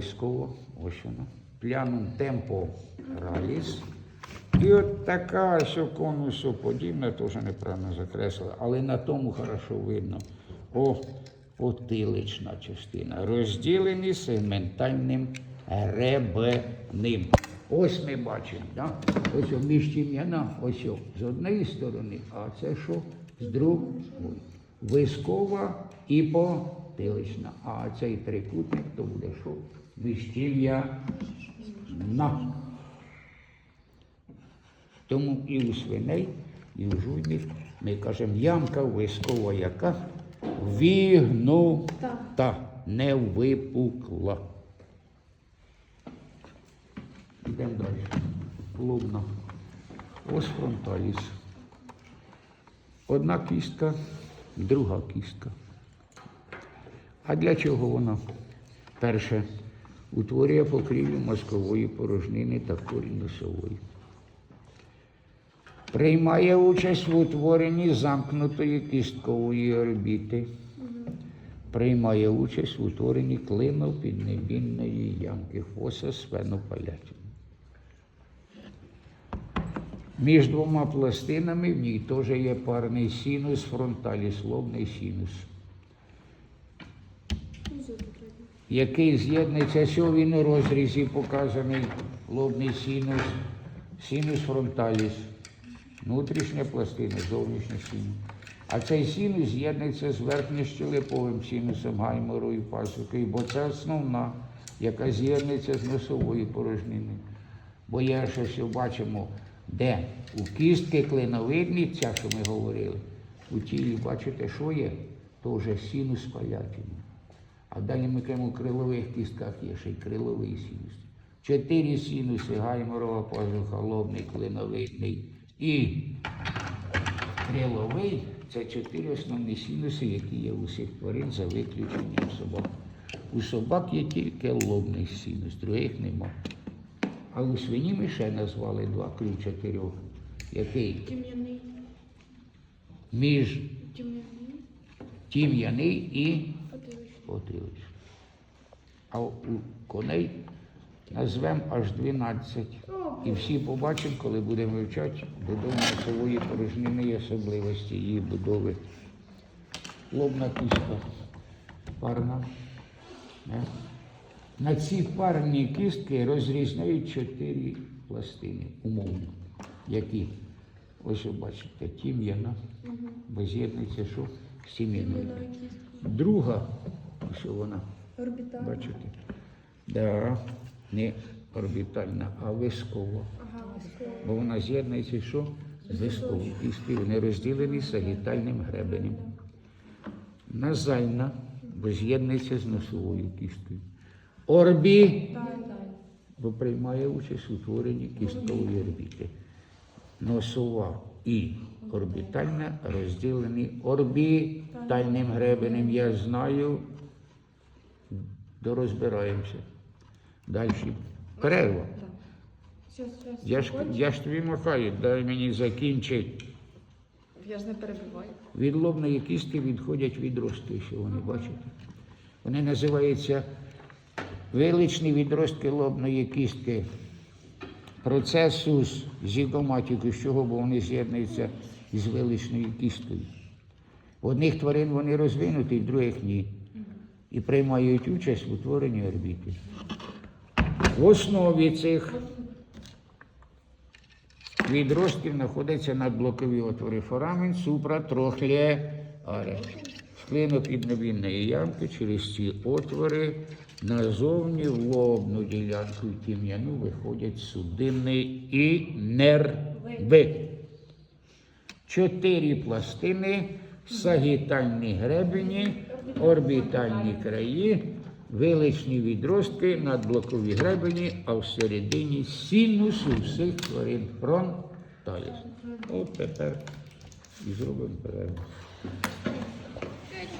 Обов'язково, ось воно. Плянум темпо раліс. І от така, що конусу подібна, теж неправильно закреслила, але на тому хорошо видно. О, потилична частина. Розділені сегментальним гребеним. Ось ми бачимо, да? ось о, міжтім'яна, ось о, з однієї сторони, а це що? З другої. Вискова і потилична. А цей трикутник то буде що? Міжтім'яна. Тому і у свиней, і у жуйних ми кажемо ямка вискова яка вігнута, не випукла. Йдемо далі. Лобна. Ось фронталіс. Одна кістка, друга кістка. А для чого вона? Перше, утворює покрівлю мозкової порожнини та корінь носової. Приймає участь в утворенні замкнутої кісткової орбіти. Приймає участь в утворенні клинопіднебінної ямки фоса свенопалятини. Між двома пластинами в ній теж є парний синус, фронталіс, лобний синус, який з'єднується, що у розрізі показаний лобний синус, синус фронталіс, внутрішня пластина, зовнішня синус. А цей синус з'єднується з верхньощелеповим синусом гайморової пасуки, бо це основна, яка з'єднується з носовою порожниною. Бо ще що бачимо, де у кістки клиновидні, ця, що ми говорили, у тілі, бачите, що є? То вже синус палятини. А далі ми кажемо, у крилових кістках є ще й криловий синус. Чотири синуси, гайморова пазуха, лобний, клиновидний і криловий це чотири основні синуси, які є у всіх тварин за виключенням собак. У собак є тільки лобний синус, других нема. А у свині ми ще назвали два крім чотирьох. Який? Тім'яний. Між тім'яний і Потилич. А у коней назвемо аж 12. І всі побачимо, коли будемо вивчати будову носової порожнини і особливості її будови. Лобна кістка парна. На ці парні кістки розрізняють чотири пластини, умовно, які, ось ви бачите, тім'яна, бо з'єднується що? З тім'яною. Друга, що вона, Орбітальний. бачите? Да, не орбітальна, а вискова. Ага, військово. Бо вона з'єднується що? З висковою кісткою. Вони розділені сагітальним гребенем. Назальна, бо з'єднується з носовою кісткою. Орбі, бо приймає участь у творенні кісткової орбіти. Носова і орбітальна розділені орбітальним гребенем. Я знаю, дорозбираємося. Далі. Перерва. Щас, щас. Я ж, я ж тобі махаю, дай мені закінчити. Я ж не перебиваю. Від лобної кістки відходять відростки, що вони бачите. Вони називаються величні відростки лобної кістки. Процесус зігоматіку, з чого бо вони з'єднуються із величною кісткою. В одних тварин вони розвинуті, в других ні. І приймають участь в утворенні орбіти. В основі цих відростків знаходяться надблокові отвори форамен, супра, трохлє, аре. Склинопіднебінної ямки через ці отвори назовні в лобну ділянку і тім'яну виходять судини і нерви. Чотири пластини, сагітальні гребені, орбітальні краї, величні відростки, надблокові гребені, а всередині синус всіх тварин фронталіс. От тепер і зробимо перерву.